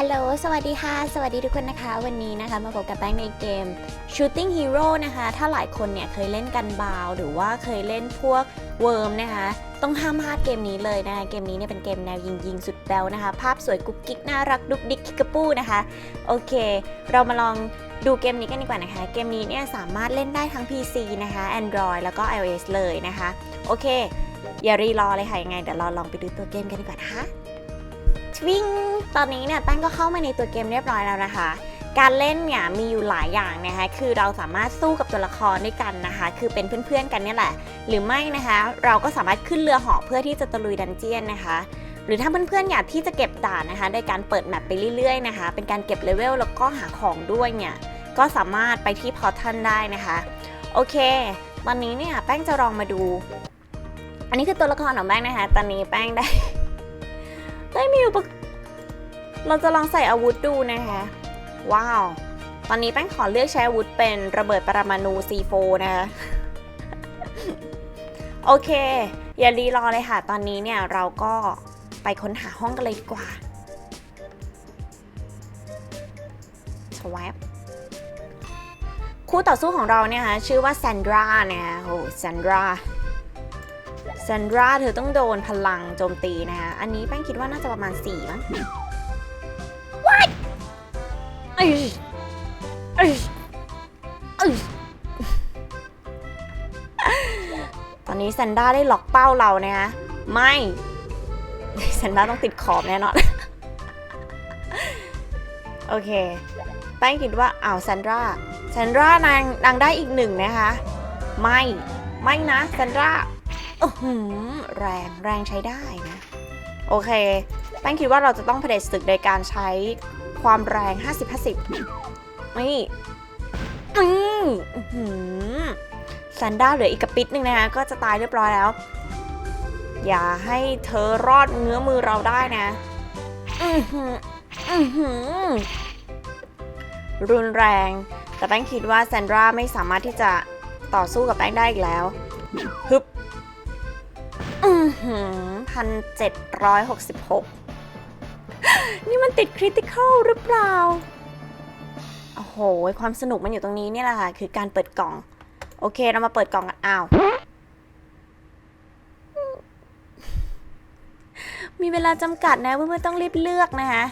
ฮัลโหล สวัสดีค่ะ สวัสดีทุกคนนะคะ วันนี้นะคะมาพบกับแป้งในเกม Shooting Hero นะคะ ถ้าหลายคนเนี่ยเคยเล่นกันบาว หรือว่าเคยเล่นพวกเวิร์มนะคะ ต้องห้ามพลาดเกมนี้เลยนะคะ เกมนี้เนี่ยเป็นเกมแนวยิงยิงสุดแบวนะคะ ภาพสวยกุ๊กกิ๊กน่ารักดุกดิกคิกกะปู้นะคะ โอเค เรามาลองดูเกมนี้กันดีกว่านะคะ เกมนี้เนี่ยสามารถเล่นได้ทั้ง PC นะคะ Android แล้วก็ iOS เลยนะคะ โอเค อย่ารีรอเลยค่ะยังไงเดี๋ยวเราลองไปดูตัวเกมกันดีกว่านะคะ วิ่งตอนนี้เนี่ยแป้งก็เข้ามาในตัวเกมเรียบร้อยแล้วนะคะ การเล่นเนี่ยมีอยู่หลายอย่างนะคะ คือเราสามารถสู้กับตัวละครด้วยกันนะคะ คือเป็นเพื่อนๆกันเนี่ยแหละ หรือไม่นะคะ เราก็สามารถขึ้นเรือเหาะเพื่อที่จะตะลุยดันเจียนนะคะ หรือถ้าเพื่อนๆอยากที่จะเก็บด่านนะคะ โดยการเปิดแมปไปเรื่อยๆนะคะ เป็นการเก็บเลเวลแล้วก็หาของด้วยเนี่ย ก็สามารถไปที่พอทันได้นะคะ โอเค ตอนนี้เนี่ยแป้งจะลองมาดู อันนี้คือตัวละครของแป้งนะคะ ตอนนี้แป้งได้ ได้มีอุปเราจะลองใส่อาวุธดูนะคะ ว้าว ตอนนี้แป้งขอเลือกใช้อาวุธเป็นระเบิดปรมาณู C4 นะคะโอเค อย่ารีรอเลยค่ะ ตอนนี้เนี่ยเราก็ไปค้นหาห้องกันเลยดีกว่าสว p คู่ต่อสู้ของเราเนี่ยคะชื่อว่าแซนดราเนี่ยโอ้แซนดรา ซนดราเธอต้องโดนพลังโจมตีนะคะ อันนี้แป้งคิดว่าน่าจะประมาณ4มั้งว้ายเอ้ยเอ้ยเอ้ยตอนนี้แซนด้าได้ล็อกเป้าเรานะคะไม่แซนด้าต้องติดขอบแน่นอน โอเค แป้งคิดว่าอ้าวแซนดราแซนดรานางนางได้อีกหนึ่งนะคะ ไม่ ไม่นะแซนดรา โอ้โหแรงแรงใช้ได้นะ โอเค แป้งคิดว่าเราจะต้องเผด็จศึกโดยการใช้ความแรง 50-50 นี่อืมอื้อหือแซนด้าเหลืออีกกระปิดหนึ่งนะคะก็จะตายเรียบร้อยแล้ว อย่าให้เธอรอดเงื้อมือเราได้นะ อือหืออือหือรุนแรง แต่แป้งคิดว่าแซนดราไม่สามารถที่จะต่อสู้กับแป้งได้อีกแล้ว ฮึบ อือหือพันเจ็ดร้อยหกสิบหกนี่มันติดคริติคอลหรือเปล่า โอ้โห ความสนุกมันอยู่ตรงนี้เนี่ยแหละค่ะ คือการเปิดกล่อง โอเค เรามาเปิดกล่องกันอ้าว มีเวลาจำกัดนะเพื่อนๆต้องรีบเลือกนะคะ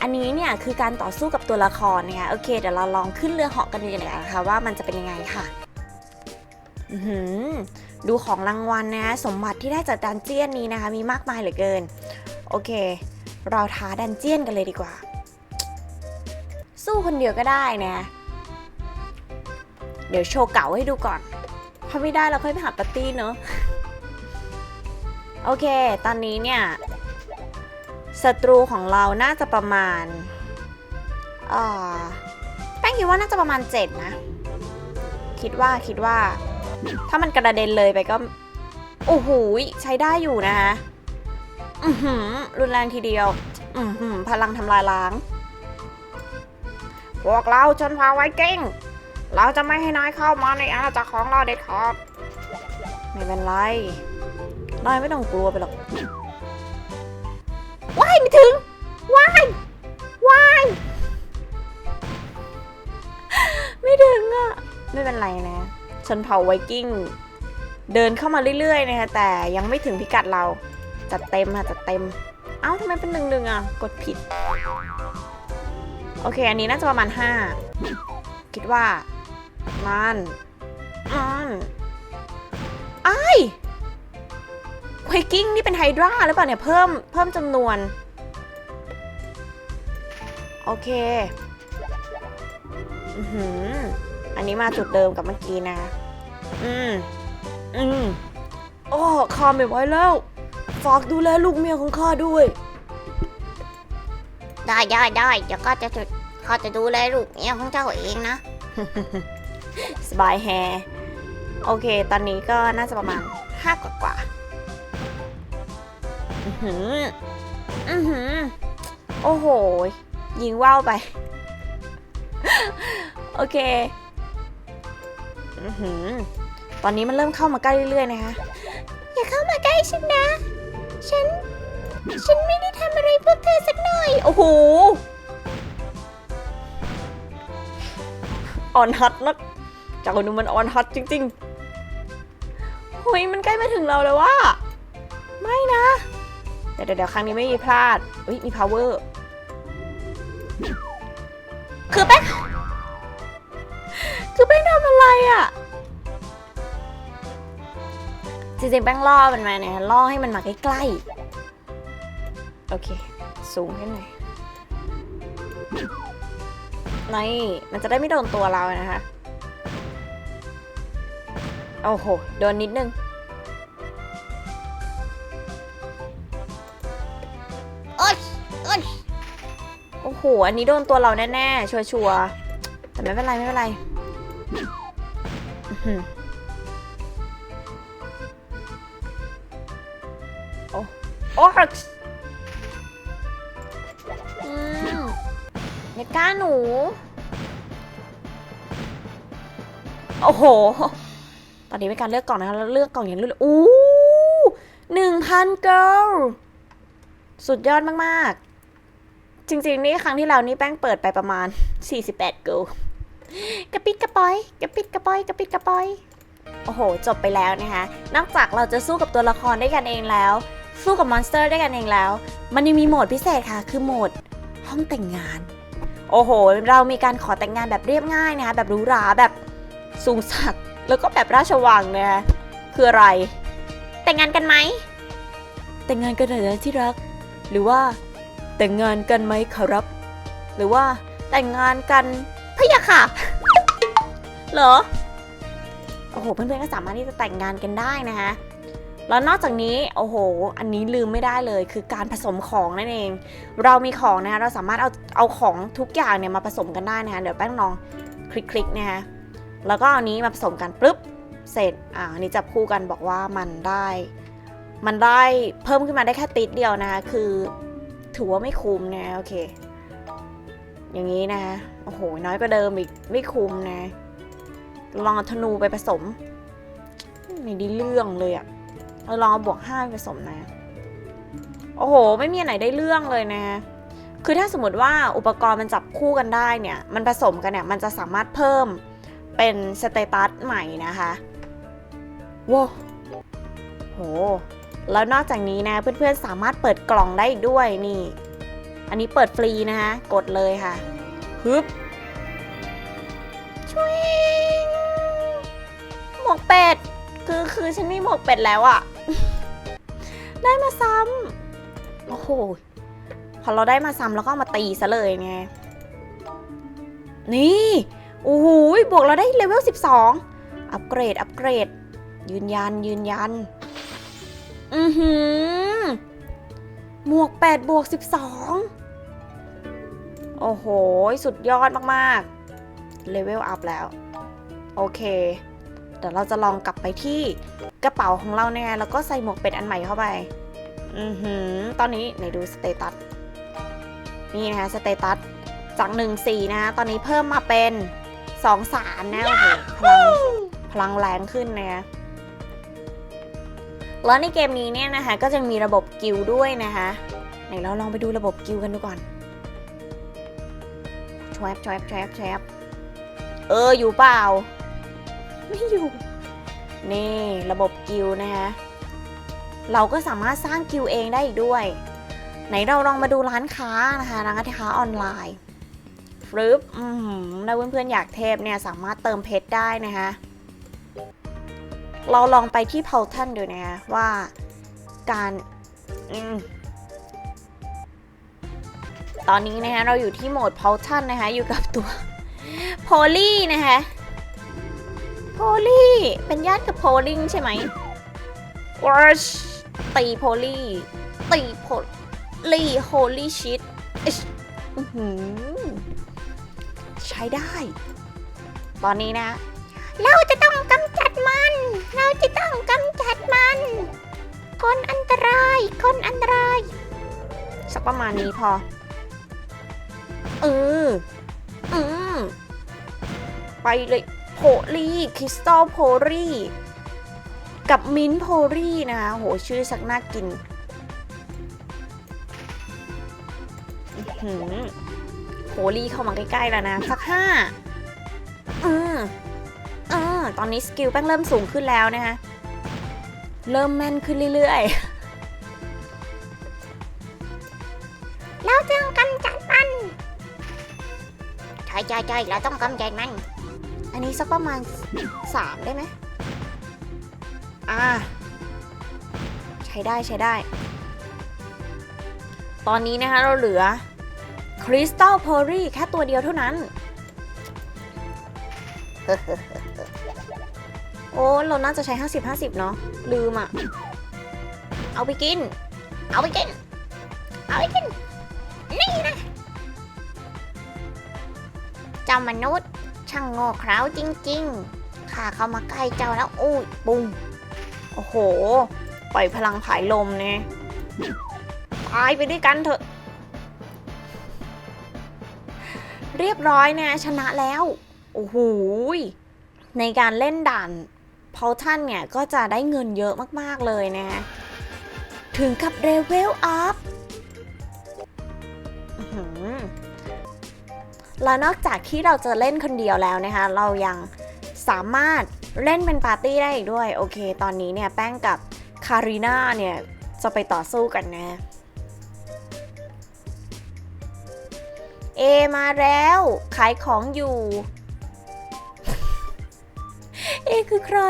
อันนี้เนี่ยคือการต่อสู้กับตัวละครนะคะ โอเค เดี๋ยวเราลองขึ้นเรือเหาะกันดูกันเลยนะคะว่ามันจะเป็นยังไงค่ะ อือหือ ดูของรางวัลนะสมบัติที่ได้จากดันเจียนนี้นะคะ มีมากมายเหลือเกิน โอเค เราท้าดันเจียนกันเลยดีกว่า สู้คนเดียวก็ได้นะ เดี๋ยวโชว์เก่าให้ดูก่อนถ้าไม่ได้เราค่อยไปหาปาร์ตี้เนอะโอเค ตอนนี้เนี่ยศัตรูของเราน่าจะประมาณเอ่อแป้งคิดว่าน่าจะประมาณ 7 นะ คิดว่าคิดว่า ถ้ามันกระเด็นเลยไปก็ โอ้โหใช้ได้อยู่นะคะอือหือรุนแรงทีเดียว อือหือพลังทำลายล้าง พวกเราชนพาไว้เก่งเราจะไม่ให้นายเข้ามาในอาณาจักรของเราเด็ดขาดไม่เป็นไร นายไม่ต้องกลัวไปหรอก ว้ายไม่ถึง ว้าย ว้าย ไม่ถึงอะไม่เป็นไรนะ ชนเผ่าไวกิ้ง เดินเข้ามาเรื่อยๆนะคะแต่ยังไม่ถึงพิกัดเราจัดเต็มค่ะจัดเต็ม เอ้าทำไมเป็นหนึ่งหนึ่งอะ กดผิด โอเค อันนี้น่าจะประมาณ 5 คิดว่า มันมันไอ้ไวกิ้งนี่เป็นไฮดราหรือเปล่าเนี่ย เพิ่มเพิ่มจำนวน โอเค อือหือ อันนี้มาจุดเดิมกับเมื่อกี้นะ อืม อืม โอ้ข้าไม่ไหวแล้ว ฝากดูแลลูกเมียของข้าด้วย ได้ได้ได้เดี๋ยวก็จะจุดเขาจะดูแลลูกเมียของเจ้าเองนะ สบายแฮร์โอเค ตอนนี้ก็น่าจะประมาณ5กว่ากว่าๆอือหือ อือหือ โอ้โห ยิงว่าวไป โอเคอือหือ ตอนนี้มันเริ่มเข้ามาใกล้เรื่อยๆนะคะ อย่าเข้ามาใกล้ฉันนะ ฉัน ฉันไม่ได้ทำอะไรพวกเธอสักหน่อย โอ้โห อ่อนฮัตนักจากคนูมันอ่อนฮัตจริงๆหุยมันใกล้มาถึงเราแล้วว่า ไม่นะ เดี๋ยวเดี๋ยวครั้งนี้ไม่มีพลาดอุ้ยมี power คือแป๊บ อะไรอะ่ะจริงๆแป้งล่อมันมาเนี่ยล่อให้มันมาใกล้ๆ โอเค สูงขึ้นหน่อยนี่มันจะได้ไม่โดนตัวเรานะคะ โอ้โห โดนนิดนึง โอ๊ยโอ๊ยโอ้โห อันนี้โดนตัวเราแน่ๆ ชัวร์ๆแต่ไม่เป็นไร ไม่เป็นไรอื้อหือ โอ้โอ้อืมอย่ากล้าหนู โอ้โห ตอนนี้เป็นการเลือกกล่องนะคะแล้วเลือกกล่องอย่างรวดเร็วอู้หนึ่งพันเกิลสุดยอดมาก ๆ จริง ๆ นี่ครั้งที่แล้วนี่แป้งเปิดไปประมาณ 48 เกิล กระปิดกระปอย กระปิดกระปอย กระปิดกระปอย โอ้โห จบไปแล้วนะคะ นอกจากเราจะสู้กับตัวละครได้กันเองแล้ว สู้กับมอนสเตอร์ได้กันเองแล้ว มันยังมีโหมดพิเศษค่ะ คือโหมดห้องแต่งงาน โอ้โห เรามีการขอแต่งงานแบบเรียบง่ายนะคะ แบบหรูหราแบบสูงสักดิ์แล้วก็แบบราชวังนะคะ คืออะไร แต่งงานกันไหม แต่งงานกันเถอะที่รัก หรือว่าแต่งงานกันไหมครับ หรือว่าแต่งงานกัน พะยะค่ะ เหรอ โอ้โห เพื่อนๆก็สามารถที่จะแต่งงานกันได้นะคะแล้วนอกจากนี้โอ้โห อันนี้ลืมไม่ได้เลย คือการผสมของนั่นเอง เรามีของนะคะเราสามารถเอาเอาของทุกอย่างเนี่ยมาผสมกันได้นะคะเดี๋ยวแป้งลองคลิกๆนะคะแล้วก็เอานี้มาผสมกันปุ๊บเสร็จอ่าอันนี้จับคู่กันบอกว่ามันได้ มันได้เพิ่มขึ้นมาได้แค่ติดเดียวนะคะคือถือว่าไม่คุ้มนะโอเค อย่างนี้นะโอ้โห น้อยกว่าเดิมอีก ไม่คุ้มนะ ลองเอาธนูไปผสม ไม่ได้เรื่องเลยอะเราลองเอาบวกห้าไปผสมนะ โอ้โห ไม่มีไหนได้เรื่องเลยนะ คือถ้าสมมติว่าอุปกรณ์มันจับคู่กันได้เนี่ย มันผสมกันเนี่ย มันจะสามารถเพิ่มเป็นสเตตัสใหม่นะคะว้าวโห แล้วนอกจากนี้นะ เพื่อนๆสามารถเปิดกล่องได้อีกด้วยนี่ อันนี้เปิดฟรีนะคะกดเลยค่ะฮึบช่วยหมวกเป็ด คือคือฉันมีหมวกเป็ดแล้วอะได้มาซ้ำโอ้โหพอเราได้มาซ้ำแล้วก็มาตีซะเลยไงนี่โอ้โหบวกเราได้เลเวล 12 อัปเกรด อัปเกรด ยืนยัน ยืนยัน อือหือหมวก 8 บวก 12 โอ้โห สุดยอดมากๆ เลเวลอัพแล้ว โอเค เดี๋ยวเราจะลองกลับไปที่กระเป๋าของเราเนี่ย แล้วก็ใส่หมวกเป็ดอันใหม่เข้าไป อือหือ ตอนนี้ไหนดูสเตตัส นี่นะคะสเตตัส จาก1 4นะคะตอนนี้เพิ่มมาเป็น2 3นะ โอ้โห พลัง พลังแรงขึ้นนะคะแล้วในเกมนี้เนี่ยนะคะ ก็จะมีระบบกิลด้วยนะคะ ไหนเราลองไปดูระบบกิลด์กันดูก่อน ชวบชวบชวบชวบเอออยู่เปล่า ไม่อยู่ นี่ระบบกิลนะคะเราก็สามารถสร้างกิลเองได้อีกด้วย ไหนเราลองมาดูร้านค้านะคะร้านค้าออนไลน์ฟรึบอืมถ้าเพื่อนๆอยากเทพเนี่ยสามารถเติมเพชรได้นะคะเราลองไปที่เพาทันดูนะคะว่าการอืม ตอนนี้นะคะเราอยู่ที่โหมดเพาทันนะคะ อยู่กับตัวโพลี่นะคะโพลี่เป็นญาติกับโพลิงใช่ไหมวอชตีโพลี่ตีโพลี่โฮลี่ชิตใช้ได้ ตอนนี้นะ เราจะต้องกำจัดมัน เราจะต้องกำจัดมัน คนอันตราย คนอันตราย สักประมาณนี้พอ เออ อืม ไปเลยโพลีคริสตัลโพลีกับมินโพลีนะคะโหชื่อสักน่ากินหือโพลีเข้ามาใกล้ๆแล้วนะ สักห้าอืมอ่าตอนนี้สกิลแป้งเริ่มสูงขึ้นแล้วนะคะ เริ่มแม่นขึ้นเรื่อยเใช่เราต้องกำจัดมัน อันนี้สักประมาณสามได้ไหมอ่า ใช้ได้ใช้ได้ ตอนนี้นะคะเราเหลือคริสตัลเพอรี่แค่ตัวเดียวเท่านั้น โอ้ เราน่าจะใช้ 50-50 เนาะลืมอะเอาไปกิน เอาไปกิน เอาไปกิน จ้ามนุษย์ ช่างโง่เขลาจริงๆข้าเข้ามาใกล้เจ้าแล้วอุ้ยปุ้งโอ้โห ปล่อยพลังผายลมเนี่ยตายไปด้วยกันเถอะ เรียบร้อยเนี่ยชนะแล้ว โอ้โหยในการเล่นด่านเพอท่านเนี่ย ก็จะได้เงินเยอะมาก ๆ เลยนะฮะถึงกับเรเวลอัพ แล้วนอกจากที่เราจะเล่นคนเดียวแล้วนะคะ เรายังสามารถเล่นเป็นปาร์ตี้ได้อีกด้วย โอเค ตอนนี้เนี่ยแป้งกับคารีนาเนี่ย จะไปต่อสู้กันนะ เอมาแล้ว ขายของอยู่ เอคือใคร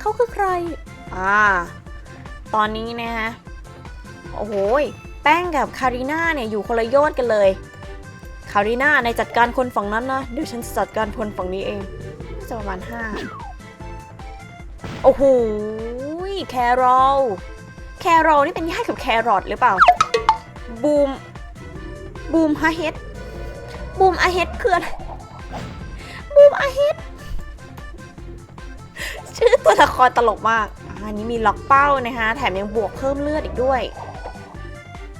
เขาคือใคร อ่า ตอนนี้นะฮะ โอ้โหยแป้งกับคารีนาเนี่ย อยู่คนละโยชน์กันเลย คารีนาในจัดการคนฝั่งนั้นนะ เดี๋ยวฉันจัดการคนฝั่งนี้เองจะประมาณห้าโอ้โหแครอลแครอลนี่เป็นญาติกับแครอทหรือเปล่า บูม บูมอาเฮดบูมอาเฮดคืออะไรบูมอาเฮดชื่อตัวละครตลกมาก อันนี้มีล็อกเป้านะคะ แถมยังบวกเพิ่มเลือดอีกด้วย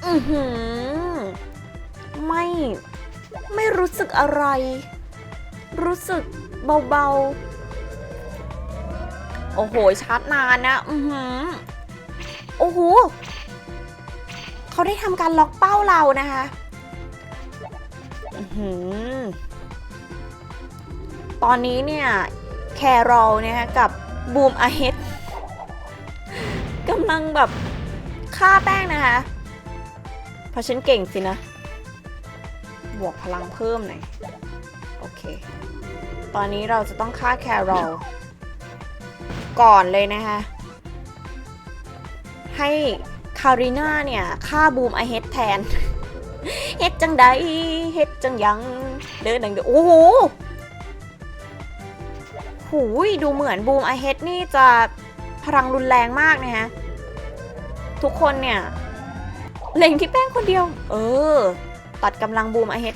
อือหือ ไม่ ไม่รู้สึกอะไร รู้สึกเบาๆ โอ้โหชาร์จนานนะ อือหือ โอ้โหเขาได้ทำการล็อกเป้าเรานะคะ อือหือ ตอนนี้เนี่ย แครอลเนี่ยฮะกับบูมอาเฮดกำลังแบบฆ่าแป้งนะคะ เพราะฉันเก่งสินะ บวกพลังเพิ่มหน่อย โอเค ตอนนี้เราจะต้องฆ่าแครอลก่อนเลยนะคะ ให้คาริน่าเนี่ยฆ่าบูมไอเฮดแทน เฮ็ดจังใดเฮ็ดจังยังเดินดังเดินโอ้โหหูยดูเหมือนบูมไอเฮดนี่จะพลังรุนแรงมากนะฮะ ทุกคนเนี่ย เล็งที่แป้งคนเดียว เออ ตัดกำลังบูมไอเฮด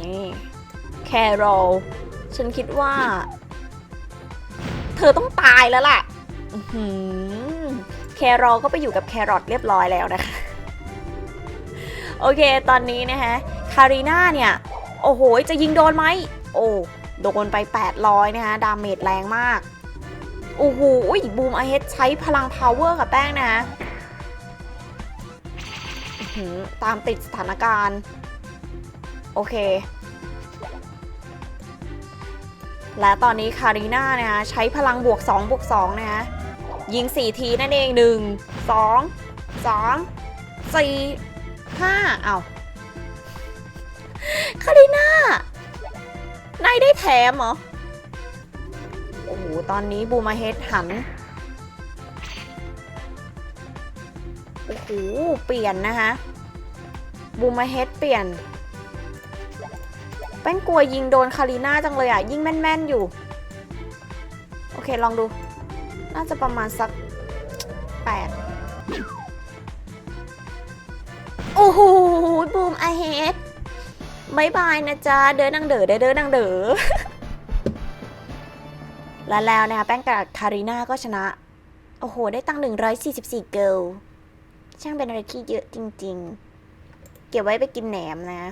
นี่แครอลฉันคิดว่า เธอต้องตายแล้วล่ะแครอลก็ไปอยู่กับแครอทเรียบร้อยแล้วนะคะ โอเคตอนนี้นะคะ คารีนาเนี่ย โอ้โห จะยิงโดนไหม โอ้โดนไป 800 นะคะ ดาเมจแรงมาก โอ้โหบูมไอเฮดใช้พลังพาวเวอร์กับแป้งนะ ตามติดสถานการณ์ โอเค และตอนนี้คารีนานะคะใช้พลังบวก2บวก2นะคะยิง 4 ทีนั่นเอง 1 2 3 4 5 เอาคาริน่านายได้แถมเหรอ โอ้โห ตอนนี้บูมาเฮดหัน โอ้โห เปลี่ยนนะคะ บูมาเฮดเปลี่ยน แป้งกลัวยิงโดนคาริน่าจังเลยอะ ยิ่งแม่นๆอยู่ โอเค ลองดู น่าจะประมาณสักแปดโอ้โห บูมอเฮดบายบายนะจ๊ะ เดินนังเด๋อเดินดังเด๋อและแล้วนะคะแป้งกับคาริน่าก็ชนะ โอ้โห ได้ตั้ง 144 เกิล ช่างเป็นอะไรที่เยอะจริง ๆ เก็บไว้ไปกินแหนมนะ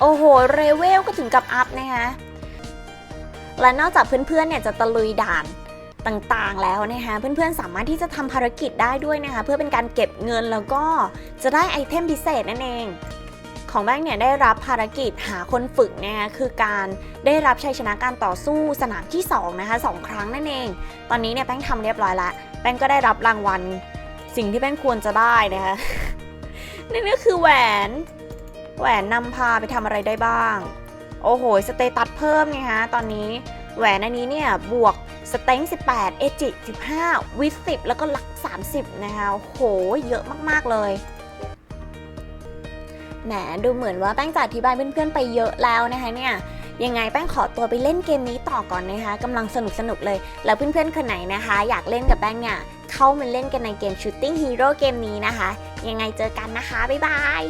โอ้โห เรเวลก็ถึงกับอัพนะคะ และนอกจากเพื่อนๆเนี่ยจะตะลุยด่านต่างๆแล้วนะคะเพื่อนๆสามารถที่จะทำภารกิจได้ด้วยนะคะเพื่อเป็นการเก็บเงินแล้วก็จะได้ไอเทมพิเศษนั่นเอง ของแบงค์เนี่ยได้รับภารกิจหาคนฝึกนะคะคือการได้รับชัยชนะการต่อสู้สนามที่2นะคะสองครั้งนั่นเอง ตอนนี้เนี่ยแป้งทำเรียบร้อยละ แป้งก็ได้รับรางวัลสิ่งที่แป้งควรจะได้นะคะนั่นก็คือแหวน แหวนนำพาไปทำอะไรได้บ้าง โอ้โห สเตตัสเพิ่มไงฮะ ตอนนี้แหวนอันนี้เนี่ยบวกสเต็ง18 เอจิ15 วิสิบแล้วก็ลัก 30 นะคะ โอ้โห เยอะมาก ๆ เลยแหมดูเหมือนว่าแป้งจะอธิบายเพื่อนๆไปเยอะแล้วนะคะเนี่ย ยังไงแป้งขอตัวไปเล่นเกมนี้ต่อก่อนนะคะกำลังสนุกสนุกเลย แล้วเพื่อนๆคนไหนนะคะ อยากเล่นกับแป้งเนี่ยเข้ามาเล่นกันในเกม Shooting Hero เกมนี้นะคะ ยังไงเจอกันนะคะ บ๊ายบาย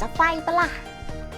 จะไฟปะล่ะ